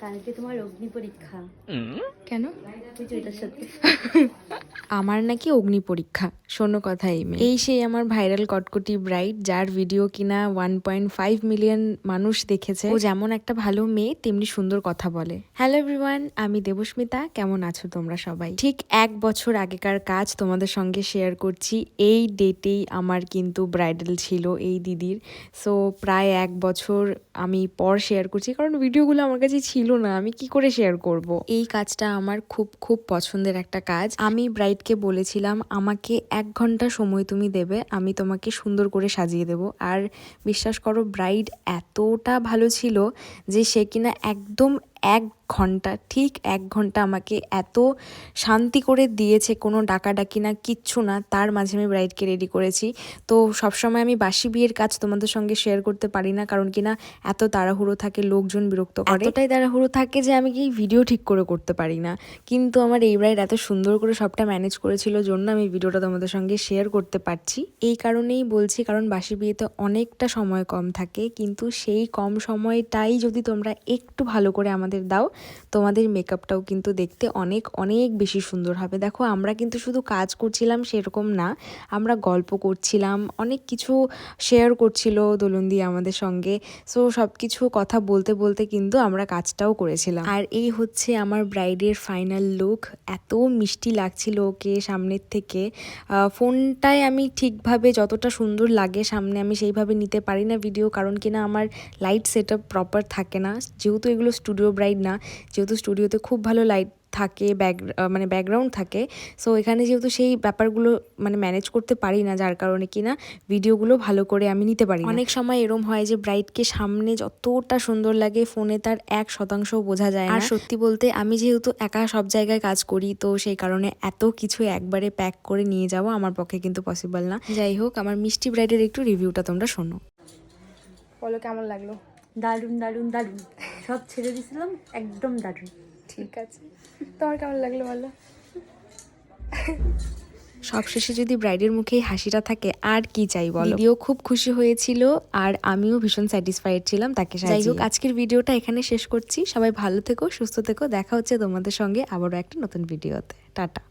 কালকে তোমার অগ্নি পরীক্ষা। কেন? সাথে আমার নাকি অগ্নি পরীক্ষা। শোনো কথা এই মেয়ে। এই সেই আমার ভাইরাল কটকটি ব্রাইট, যার ভিডিও কিনা ওয়ান পয়েন্ট ফাইভ মিলিয়ন মানুষ দেখেছে। ও যেমন একটা ভালো মেয়ে, তেমনি সুন্দর কথা বলে। হ্যালো এভরিওয়ান আমি দেবস্মিতা। কেমন আছো তোমরা সবাই? ঠিক এক বছর আগেকার কাজ তোমাদের সঙ্গে শেয়ার করছি। এই ডেটেই আমার কিন্তু ব্রাইডাল ছিল এই দিদির। সো প্রায় এক বছর আমি পর শেয়ার করছি, কারণ ভিডিওগুলো আমার কাছে ছিল না। আমি কি করে শেয়ার করব? এই কাজটা আমার খুব খুব পছন্দের একটা কাজ। আমি ব্রাইডকে বলেছিলাম, আমাকে এক ঘণ্টা সময় তুমি দেবে, আমি তোমাকে সুন্দর করে সাজিয়ে দেব। আর বিশ্বাস করো, ব্রাইড এতটা ভালো ছিল যে সে কিনা একদম এক ঘণ্টা, ঠিক এক ঘণ্টা আমাকে এত শান্তি করে দিয়েছে কোনো ডাকাডাকি না, কিচ্ছু না, তার মাঝে আমি ব্রাইডকে রেডি করেছি। তো সবসময় আমি বাসি বিয়ের কাজ তোমাদের সঙ্গে শেয়ার করতে পারি না, কারণ কিনা এত তাড়াহুড়ো থাকে, লোকজন বিরক্ত করে। এতটাই তাড়াহুড়ো থাকে যে আমি কি ভিডিও ঠিক করে করতে পারি না। কিন্তু আমার এই ব্রাইড এত সুন্দর করে সবটা ম্যানেজ করেছিল, জন্য আমি ভিডিওটা তোমাদের সঙ্গে শেয়ার করতে পারছি। এই কারণেই বলছি, কারণ বাসি বিয়েতে অনেকটা সময় কম থাকে, কিন্তু সেই কম সময়টাই যদি তোমরা একটু ভালো করে আমাদের দাও। তোমাদের মেকআপটাও কিন্তু দেখতে অনেক অনেক বেশি সুন্দর হবে। দেখো, আমরা কিন্তু শুধু কাজ করছিলাম সেরকম না। আমরা গল্প করছিলাম, অনেক কিছু শেয়ার করছিল দোলন্দি আমাদের সঙ্গে। সো সব কিছু কথা বলতে বলতে কিন্তু আমরা কাজটাও করেছিলাম। আর এই হচ্ছে আমার ব্রাইডের ফাইনাল লুক এত মিষ্টি লাগছিল ওকে সামনের থেকে। ফোনটায় আমি ঠিকভাবে যতটা সুন্দর লাগে সামনে আমি সেইভাবে নিতে পারি না ভিডিও কারণ কিনা আমার লাইট সেট প্রপার থাকে না। যেহেতু এগুলো স্টুডিও ব্রাইড না যেহেতু স্টুডিওতে খুব ভালো লাইট থাকে ব্যাক মানে ব্যাকগ্রাউন্ড থাকে সো এখানে যেহেতু সেই ব্যাপারগুলো মানে ম্যানেজ করতে পারি না যার কারণে কিনা ভিডিওগুলো ভালো করে আমি নিতে পারি অনেক সময় এরম হয় যে ব্রাইডকে সামনে যতটা সুন্দর লাগে ফোনে তার এক শতাংশ বোঝা যায় না। আর সত্যি বলতে আমি যেহেতু একা সব জায়গায় কাজ করি তো সেই কারণে এত কিছু একবারে প্যাক করে নিয়ে যাওয়া আমার পক্ষে কিন্তু পসিবল না। যাই হোক আমার মিষ্টি ব্রাইডের একটু রিভিউটা তোমরা শোনো। বলো কেমন লাগল? দারুণ দারুণ দারুণ। সব ছেড়ে দিয়েছিলাম একদম দারুণ। ঠিক আছে। তোমার কেমন লাগল বলো? সবশেষে যদি ব্রাইডের মুখে এই হাসিটা থাকে আর কি চাই বলো? দিদিও খুব খুশি হয়েছিল আর আমিও ভীষণ স্যাটিসফাইড ছিলাম তাকে যাই হোক আজকের ভিডিওটা এখানে শেষ করছি। সবাই ভালো থেকো সুস্থ থেকো। দেখা হচ্ছে তোমাদের সঙ্গে আবারও একটা নতুন ভিডিওতে। টাটা।